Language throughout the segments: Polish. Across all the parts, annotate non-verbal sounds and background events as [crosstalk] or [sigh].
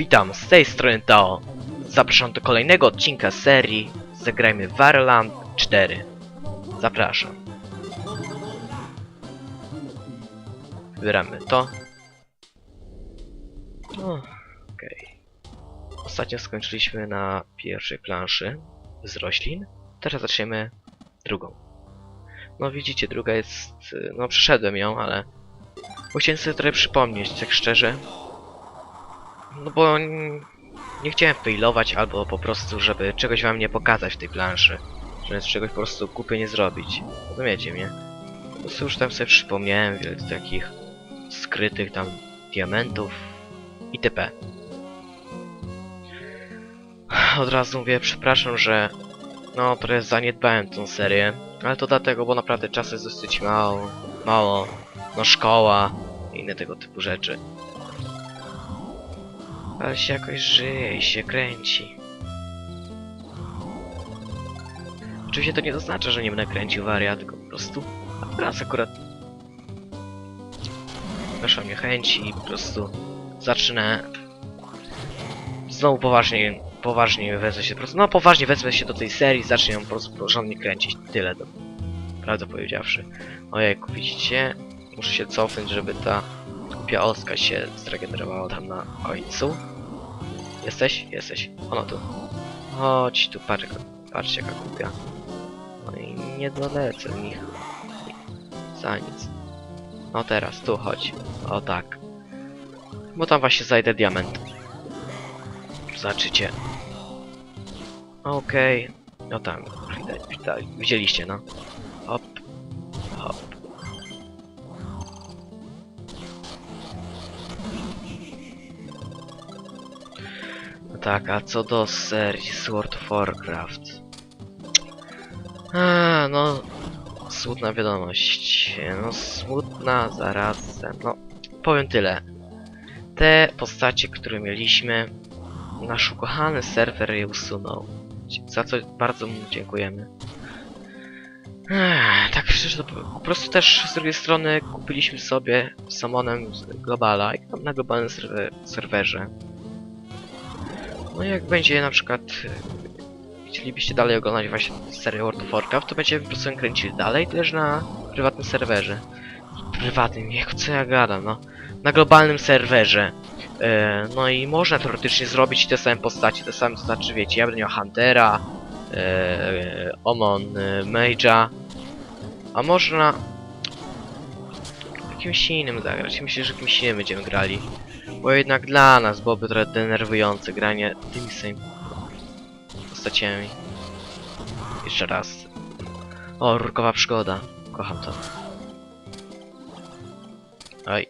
Witam, z tej strony Tao. Zapraszam do kolejnego odcinka serii Zagrajmy Wareland 4. Zapraszam. Wybieramy to. Okej. Ostatnio skończyliśmy na pierwszej planszy z roślin. Teraz zaczniemy drugą. No widzicie, druga jest... No przeszedłem ją, ale... Bo sobie trochę przypomnieć, tak szczerze. No bo nie chciałem failować, albo po prostu, żeby czegoś wam nie pokazać w tej planszy. Żeby czegoś po prostu kupy nie zrobić. Rozumiecie mnie? Po prostu już tam sobie przypomniałem wiele takich skrytych tam diamentów itp. Od razu mówię, przepraszam, że no trochę zaniedbałem tą serię, ale to dlatego, bo naprawdę czasu jest dosyć mało, mało, no szkoła i inne tego typu rzeczy. Ale się jakoś żyje i się kręci. Oczywiście to nie oznacza, że nie będę kręcił waria, tylko po prostu teraz akurat weszła mnie chęci i po prostu zacznę znowu poważnie, poważnie wezmę się po prostu, no poważnie wezmę się do tej serii, zacznę ją po prostu porządnie kręcić. Tyle, to, prawdę powiedziawszy. Ojejku, widzicie? Muszę się cofnąć, żeby ta głupia oska się zregenerowała tam na końcu. Jesteś? Jesteś. Ono tu. Chodź tu, patrz, patrzcie jaka głupia. No i nie dolecę w nich. Za nic. No teraz, tu chodź. O tak. Bo tam właśnie zajdę diament. Zobaczycie. Okej. No tam, widzieliście no. Tak, a co do serii Sword of Warcraft? A, no, smutna wiadomość. No, smutna zarazem. No, powiem tyle. Te postacie, które mieliśmy, nasz ukochany serwer je usunął. Za co bardzo mu dziękujemy. Tak szczerze, po prostu też z drugiej strony kupiliśmy sobie Samonem Globala i tam na globalnym serwe serwerze. No jak będzie na przykład e, chcielibyście dalej oglądać właśnie serię World of Warcraft, to będziemy po prostu kręcili dalej, też na prywatnym serwerze. Prywatnym, jak co ja gadam, no. Na globalnym serwerze. E, no i można teoretycznie zrobić te same postacie, te same, to znaczy wiecie, ja będę miał Huntera, e, Omon, e, Mage'a, a można jakimś innym zagrać. Myślę, że jakimś innym będziemy grali. Bo jednak dla nas byłoby trochę denerwujące granie tymi samymi postaciami. Jeszcze raz. O, rurkowa przygoda. Kocham to. Oj.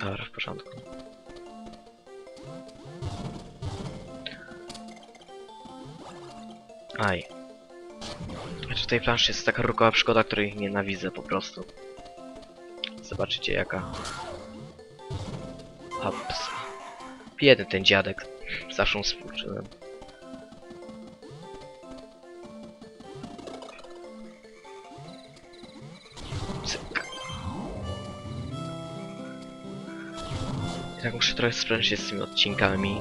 Dobra, w porządku. Aj. Znaczy w tej planszy jest taka rukowa przygoda, której nienawidzę po prostu. Zobaczycie jaka. Hops. Biedny ten dziadek. Zawsze mu współczułem. Tak muszę trochę sprężyć z tymi odcinkami.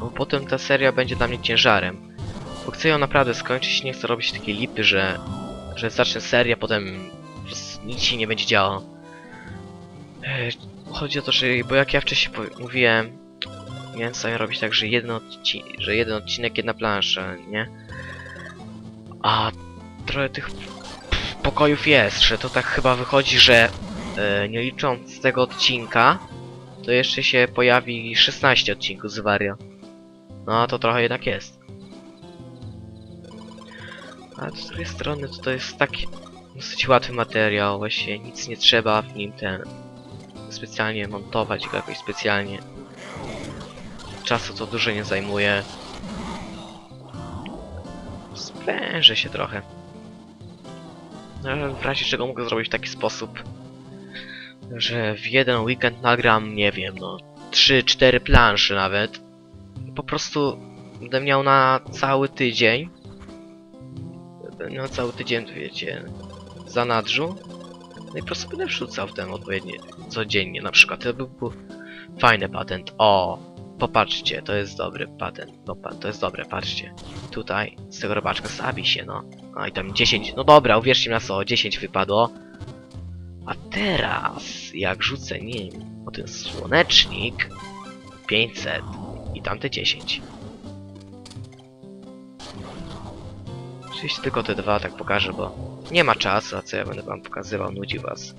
Bo potem ta seria będzie dla mnie ciężarem. Bo chcę ją naprawdę skończyć, nie chcę robić takiej lipy, że, że zacznę serię, potem nic się nie będzie działo. Chodzi o to, że, bo jak ja wcześniej mówiłem, miałem sobie robić tak, że jeden, odci że jeden odcinek, jedna plansza, nie? A trochę tych pokojów jest, że to tak chyba wychodzi, że e, nie licząc tego odcinka, to jeszcze się pojawi 16 odcinków z Wario. No to trochę jednak jest. A z drugiej strony to, to jest taki dosyć łatwy materiał, właśnie nic nie trzeba w nim ten specjalnie montować go jakoś specjalnie. Czasu to dużo nie zajmuje. Sprężę się trochę. No, w razie czego mogę zrobić w taki sposób, że w jeden weekend nagram, nie wiem, no 3-4 plansze nawet. Po prostu będę miał na cały tydzień. Będę miał cały tydzień, wiecie, za nadrzu. No i po prostu będę wrzucał w ten odpowiedni codziennie na przykład. To by był Fajny patent. O, popatrzcie, to jest dobry patent. No, to jest dobre, patrzcie. Tutaj, z tego robaczka zabi się, no. A i tam 10, no dobra, uwierzcie mi na co, 10 wypadło. A teraz, jak rzucę nim o ten słonecznik, 500 i tamte 10. Oczywiście tylko te dwa tak pokażę, bo nie ma czasu, a co ja będę wam pokazywał, nudzi was.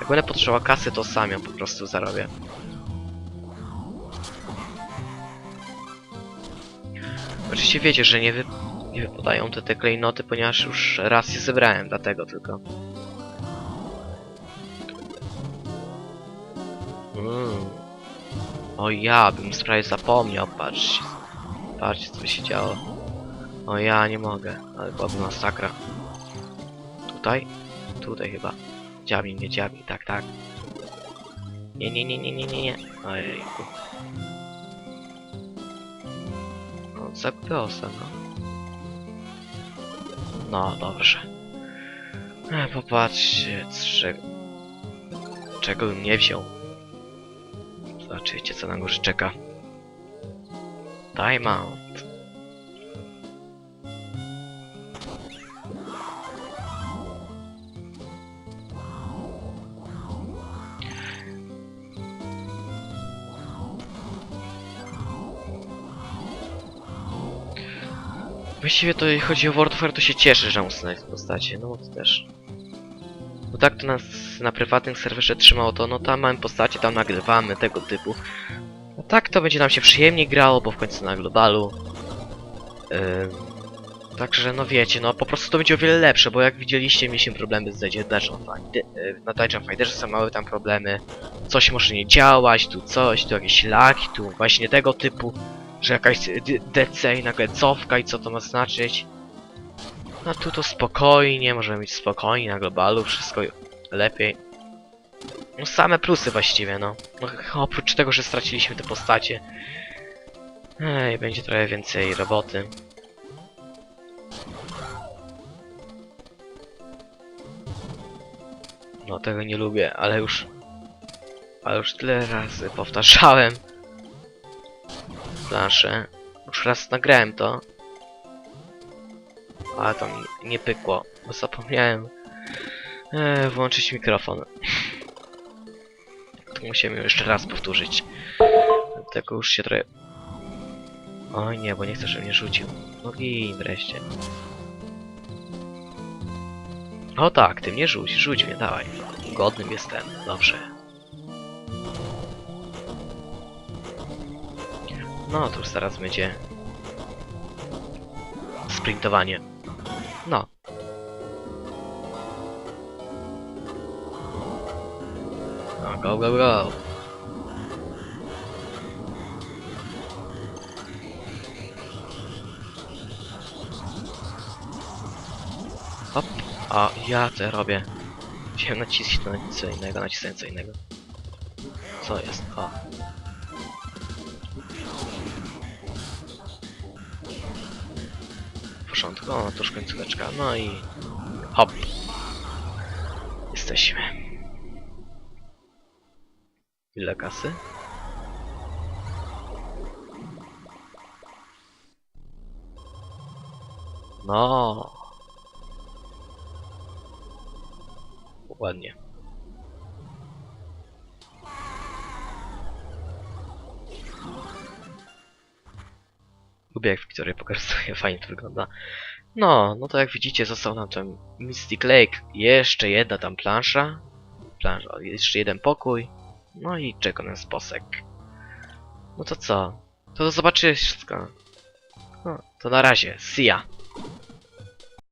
Jak będę potrzebował kasy, to sam ją po prostu zarobię. Oczywiście wiecie, że nie, wy... nie wypadają te, te klejnoty, ponieważ już raz je zebrałem, dlatego tylko. Mm. O ja bym prawie zapomniał, patrzcie. Patrzcie co się działo. O ja nie mogę, ale byłaby masakra. Tutaj? Tutaj chyba. Dziabnij mnie, dziabnij, tak, tak. Nie, nie, nie, nie, nie, nie, nie. Ojejku. No, zapiosa, no. No, dobrze. E, popatrzcie, czego... Czego bym nie wziął. Zobaczycie, co na górze czeka. Time Właściwie to jeśli chodzi o World of War, to się cieszę, że muszę w postacie, no to też. Bo tak to nas na prywatnym serwerze trzymało to, no tam mamy postacie, tam nagrywamy, tego typu. A tak to będzie nam się przyjemnie grało, bo w końcu na globalu. Yy, także no wiecie, no po prostu to będzie o wiele lepsze, bo jak widzieliście mieliśmy problemy z Dungeon Fighter, yy, na Dungeon Fighterze są małe tam problemy. Coś może nie działać, tu coś, tu jakieś laki, tu właśnie tego typu że jakaś DC i nagle cofka i co to ma znaczyć. No tu to spokojnie, możemy mieć spokojnie na globalu, wszystko lepiej. No same plusy właściwie, no. no oprócz tego, że straciliśmy te postacie. Ej, będzie trochę więcej roboty. No tego nie lubię, ale już... Ale już tyle razy powtarzałem planszę. Już raz nagrałem to. Ale tam nie, nie pykło, bo zapomniałem e, włączyć mikrofon. To musimy jeszcze raz powtórzyć. Tego już się trochę... Oj nie, bo nie chcę, żeby mnie rzucił. No i wreszcie. O tak, ty mnie rzuć, rzuć mnie, dawaj. Godnym jestem, dobrze. No, już zaraz będzie sprintowanie. No. No, go, go, go. Hop. A ja to robię. Chciałem nacisnąć na co innego, nacisnąłem co innego. Co jest? O. porządku, o, to już końcóweczka, no i hop. Jesteśmy. Ile kasy? No. Ładnie. Jak Wiktoria pokazuje, [laughs] fajnie to wygląda. No, no to jak widzicie został nam ten Mystic Lake, jeszcze jedna tam plansza, plansza, jeszcze jeden pokój, no i czeka nas posek. No to co? To do zobaczenia wszystko. No, to na razie, see ya.